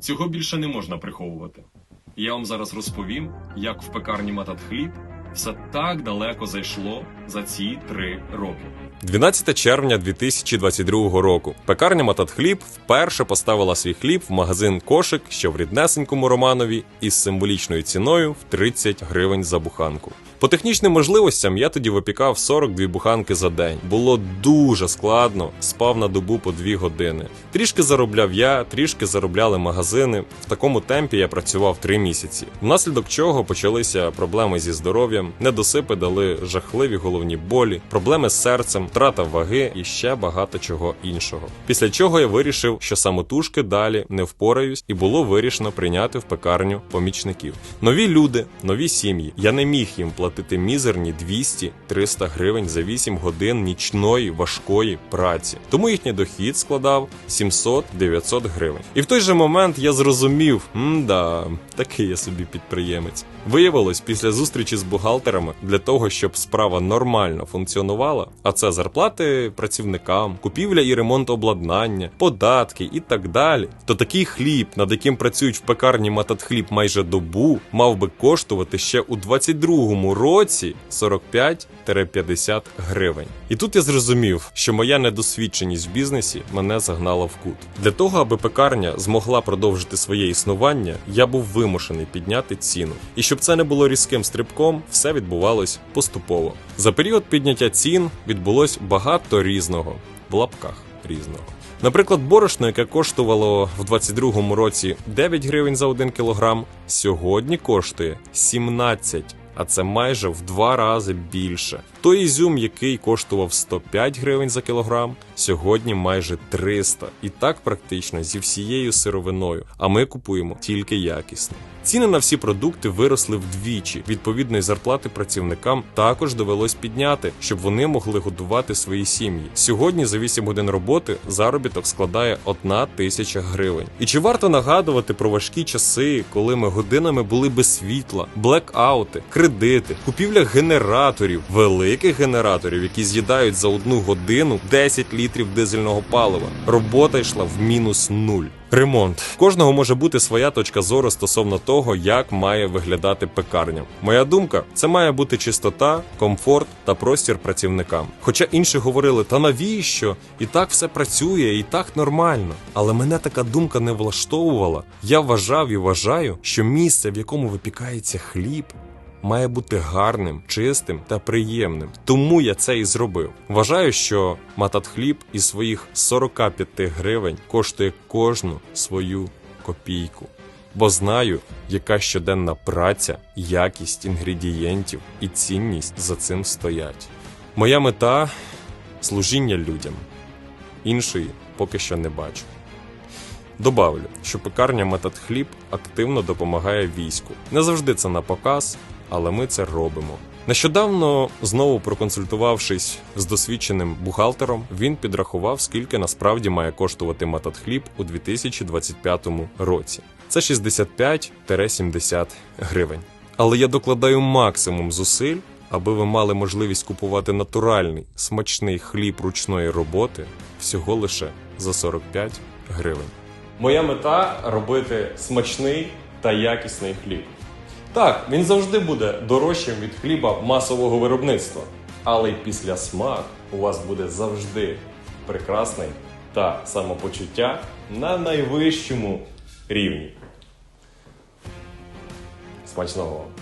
Цього більше не можна приховувати. Я вам зараз розповім, як в пекарні Матат Хліб все так далеко зайшло за ці три роки. 12 червня 2022 року. Пекарня Матат Хліб вперше поставила свій хліб в магазин кошик, що в ріднесенькому Романові, із символічною ціною в 30 гривень за буханку. По технічним можливостям я тоді випікав 42 буханки за день. Було дуже складно, спав на добу по 2 години. Трішки заробляв я, трішки заробляли магазини. В такому темпі я працював 3 місяці. Внаслідок чого почалися проблеми зі здоров'ям, недосипи дали жахливі головні болі, проблеми з серцем, втрата ваги і ще багато чого іншого. Після чого я вирішив, що самотужки далі не впораюсь, і було вирішено прийняти в пекарню помічників. Нові люди, нові сім'ї. Я не міг їм платити мізерні 200-300 гривень за 8 годин нічної важкої праці. Тому їхній дохід складав 700-900 гривень. І в той же момент я зрозумів, да, такий я собі підприємець. Виявилось, після зустрічі з бухгалтерами для того, щоб справа нормально функціонувала, а це зарплати працівникам, купівля і ремонт обладнання, податки і так далі, то такий хліб, над яким працюють в пекарні Мататхліб майже добу, мав би коштувати ще у 22-му році 45-50 гривень. І тут я зрозумів, що моя недосвідченість в бізнесі мене загнала в кут. Для того, аби пекарня змогла продовжити своє існування, я був вимушений підняти ціну. І щоб це не було різким стрибком, все відбувалось поступово. За період підняття цін відбулось багато різного в лапках різного. Наприклад, борошно, яке коштувало в 22-му році 9 гривень за 1 кілограм, сьогодні коштує 17, а це майже в два рази більше. Той ізюм, який коштував 105 гривень за кілограм, сьогодні майже 300. І так практично зі всією сировиною. А ми купуємо тільки якісне. Ціни на всі продукти виросли вдвічі. Відповідної зарплати працівникам також довелось підняти, щоб вони могли годувати свої сім'ї. Сьогодні за 8 годин роботи заробіток складає 1 тисяча гривень. І чи варто нагадувати про важкі часи, коли ми годинами були без світла, блекаути, кредити, купівля генераторів, великих генераторів, які з'їдають за одну годину 10 літрів дизельного палива. Робота йшла в мінус нуль. Ремонт кожного може бути своя точка зору стосовно того, як має виглядати пекарня. Моя думка, це має бути чистота, комфорт та простір працівникам. Хоча інші говорили, та навіщо? І так все працює, і так нормально. Але мене така думка не влаштовувала. Я вважав і вважаю, що місце, в якому випікається хліб, має бути гарним, чистим та приємним. Тому я це і зробив. Вважаю, що матат хліб із своїх 45 гривень коштує кожну свою копійку. Бо знаю, яка щоденна праця, якість інгредієнтів і цінність за цим стоять. Моя мета служіння людям. Іншої поки що не бачу. Добавлю, що пекарня Метод Хліб активно допомагає війську. Не завжди це на показ, але ми це робимо. Нещодавно, знову проконсультувавшись з досвідченим бухгалтером, він підрахував, скільки насправді має коштувати Метод Хліб у 2025 році. Це 65-70 гривень. Але я докладаю максимум зусиль, аби ви мали можливість купувати натуральний смачний хліб ручної роботи всього лише за 45 гривень. Моя мета робити смачний та якісний хліб. Так, він завжди буде дорожчим від хліба масового виробництва, але після смак у вас буде завжди прекрасний та самопочуття на найвищому рівні. Смачного вам!